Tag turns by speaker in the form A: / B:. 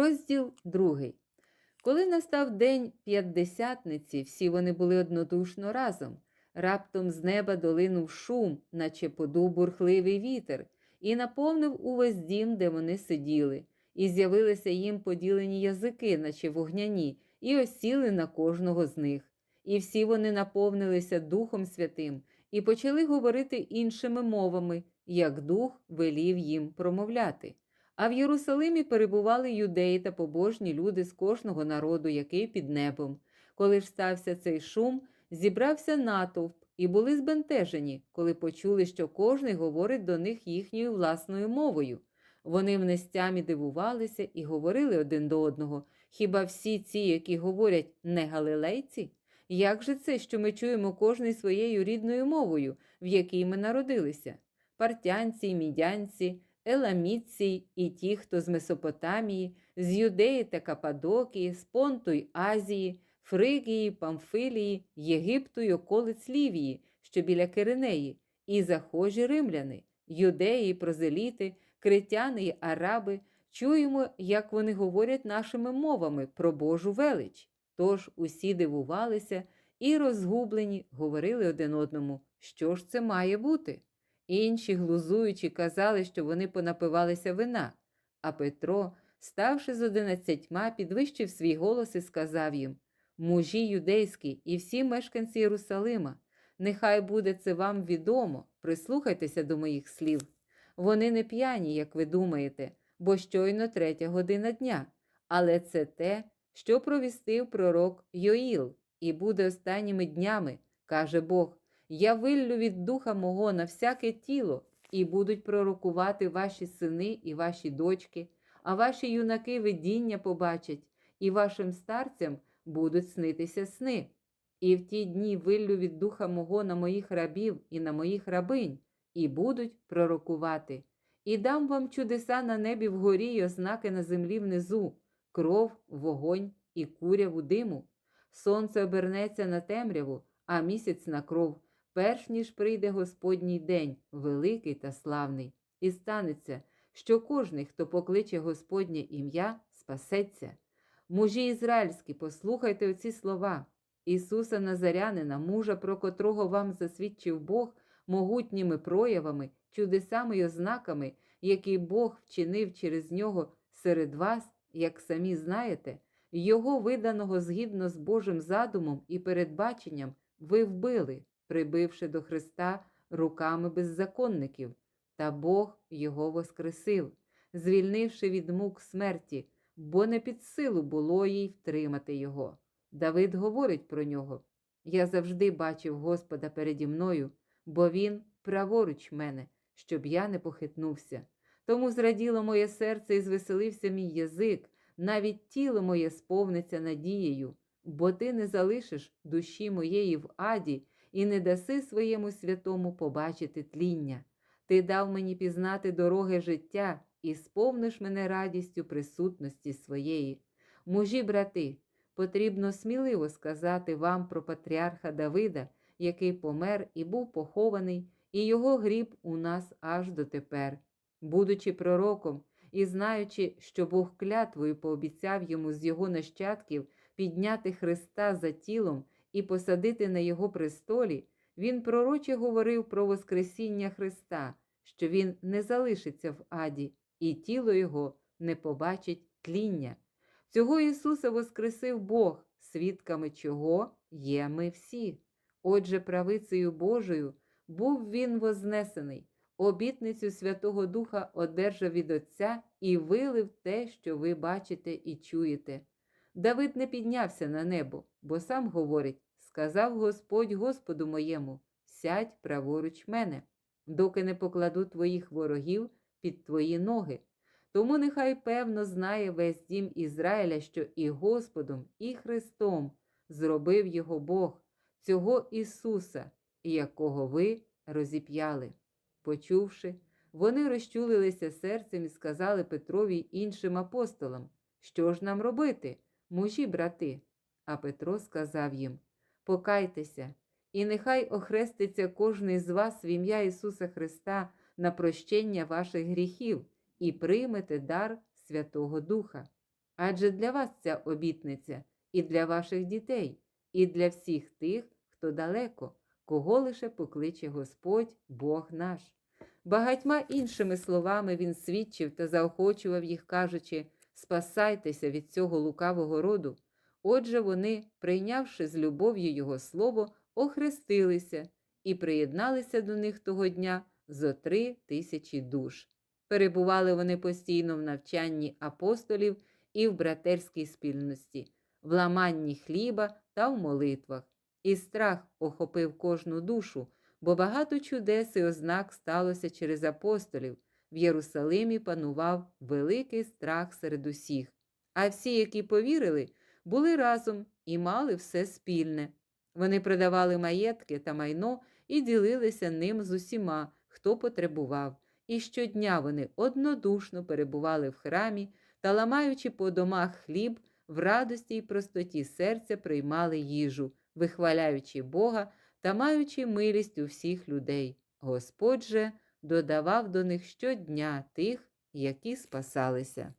A: Розділ другий. Коли настав день п'ятдесятниці, всі вони були однодушно разом. Раптом з неба долинув шум, наче подув бурхливий вітер, і наповнив увесь дім, де вони сиділи, і з'явилися їм поділені язики, наче вогняні, і осіли на кожного з них. І всі вони наповнилися Духом Святим і почали говорити іншими мовами, як Дух велів їм промовляти. А в Єрусалимі перебували юдеї та побожні люди з кожного народу, який під небом. Коли ж стався цей шум, зібрався натовп і були збентежені, коли почули, що кожний говорить до них їхньою власною мовою. Вони в нестямі дивувалися і говорили один до одного: хіба всі ці, які говорять, не галилейці? Як же це, що ми чуємо кожний своєю рідною мовою, в якій ми народилися? Партянці, мідянці, еламітці і ті, хто з Месопотамії, з Юдеї та Кападокії, з Понту й Азії, Фригії, Памфилії, Єгипту й околиць Лівії, що біля Киринеї, і захожі римляни, юдеї, прозеліти, критяни й араби, чуємо, як вони говорять нашими мовами про Божу велич. Тож усі дивувалися і, розгублені, говорили один одному, що ж це має бути. Інші, глузуючи, казали, що вони понапивалися вина, а Петро, ставши з одинадцятьма, підвищив свій голос і сказав їм Мужі юдейські і всі мешканці Єрусалима, нехай буде це вам відомо, прислухайтеся до моїх слів. Вони не п'яні, як ви думаєте, бо щойно третя година дня, але це те, що провістив пророк Йоїл, і буде останніми днями, каже Бог. Я виллю від духа мого на всяке тіло, і будуть пророкувати ваші сини і ваші дочки, а ваші юнаки видіння побачать, і вашим старцям будуть снитися сни. І в ті дні виллю від духа мого на моїх рабів і на моїх рабинь, і будуть пророкувати. І дам вам чудеса на небі вгорі й ознаки на землі внизу, кров, вогонь і куряву диму. Сонце обернеться на темряву, а місяць на кров перш ніж прийде Господній день, великий та славний, і станеться, що кожний, хто покличе Господнє ім'я, спасеться. Мужі ізраїльські, послухайте оці слова. Ісуса Назарянина, мужа, про котрого вам засвідчив Бог могутніми проявами, чудесами й ознаками, які Бог вчинив через нього серед вас, як самі знаєте, Його виданого згідно з Божим задумом і передбаченням, ви вбили прибивши до Христа руками беззаконників, та Бог його воскресив, звільнивши від мук смерті, бо не під силу було їй втримати його. Давид говорить про нього: Я завжди бачив Господа переді мною, бо Він праворуч мене, щоб я не похитнувся. Тому зраділо моє серце і звеселився мій язик, навіть тіло моє сповниться надією, бо ти не залишиш душі моєї в аді і не даси своєму святому побачити тління. Ти дав мені пізнати дороги життя і сповниш мене радістю присутності своєї. Мужі, брати, потрібно сміливо сказати вам про патріарха Давида, який помер і був похований, і його гріб у нас аж дотепер. Будучи пророком і знаючи, що Бог клятвою пообіцяв йому з його нащадків підняти Христа за тілом і посадити на його престолі, він пророче говорив про Воскресіння Христа, що Він не залишиться в аді, і тіло Його не побачить тління. Цього Ісуса Воскресив Бог, свідками чого є ми всі. Отже, правицею Божою був Він вознесений, обітницю Святого Духа одержав від Отця і вилив те, що ви бачите і чуєте. Давид не піднявся на небо, бо сам говорить сказав Господь Господу моєму: сядь праворуч мене, доки не покладу твоїх ворогів під твої ноги. Тому нехай певно знає весь дім Ізраїля, що і Господом, і Христом зробив його Бог, цього Ісуса, якого ви розіп'яли. Почувши, вони розчулилися серцем і сказали Петрові й іншим апостолам, що ж нам робити, мужі брати. А Петро сказав їм Покайтеся, і нехай охреститься кожний з вас в ім'я Ісуса Христа на прощення ваших гріхів і приймете дар Святого Духа. Адже для вас ця обітниця і для ваших дітей, і для всіх тих, хто далеко, кого лише покличе Господь Бог наш. Багатьма іншими словами він свідчив та заохочував їх, кажучи: Спасайтеся від цього лукавого роду. Отже, вони, прийнявши з любов'ю його слово, охрестилися і приєдналися до них того дня зо три тисячі душ. Перебували вони постійно в навчанні апостолів і в братерській спільності, в ламанні хліба та в молитвах. І страх охопив кожну душу, бо багато чудес і ознак сталося через апостолів. В Єрусалимі панував великий страх серед усіх. А всі, які повірили, були разом і мали все спільне. Вони продавали маєтки та майно і ділилися ним з усіма, хто потребував. І щодня вони однодушно перебували в храмі та, ламаючи по домах хліб, в радості й простоті серця приймали їжу, вихваляючи Бога та маючи милість у всіх людей. Господь же додавав до них щодня тих, які спасалися.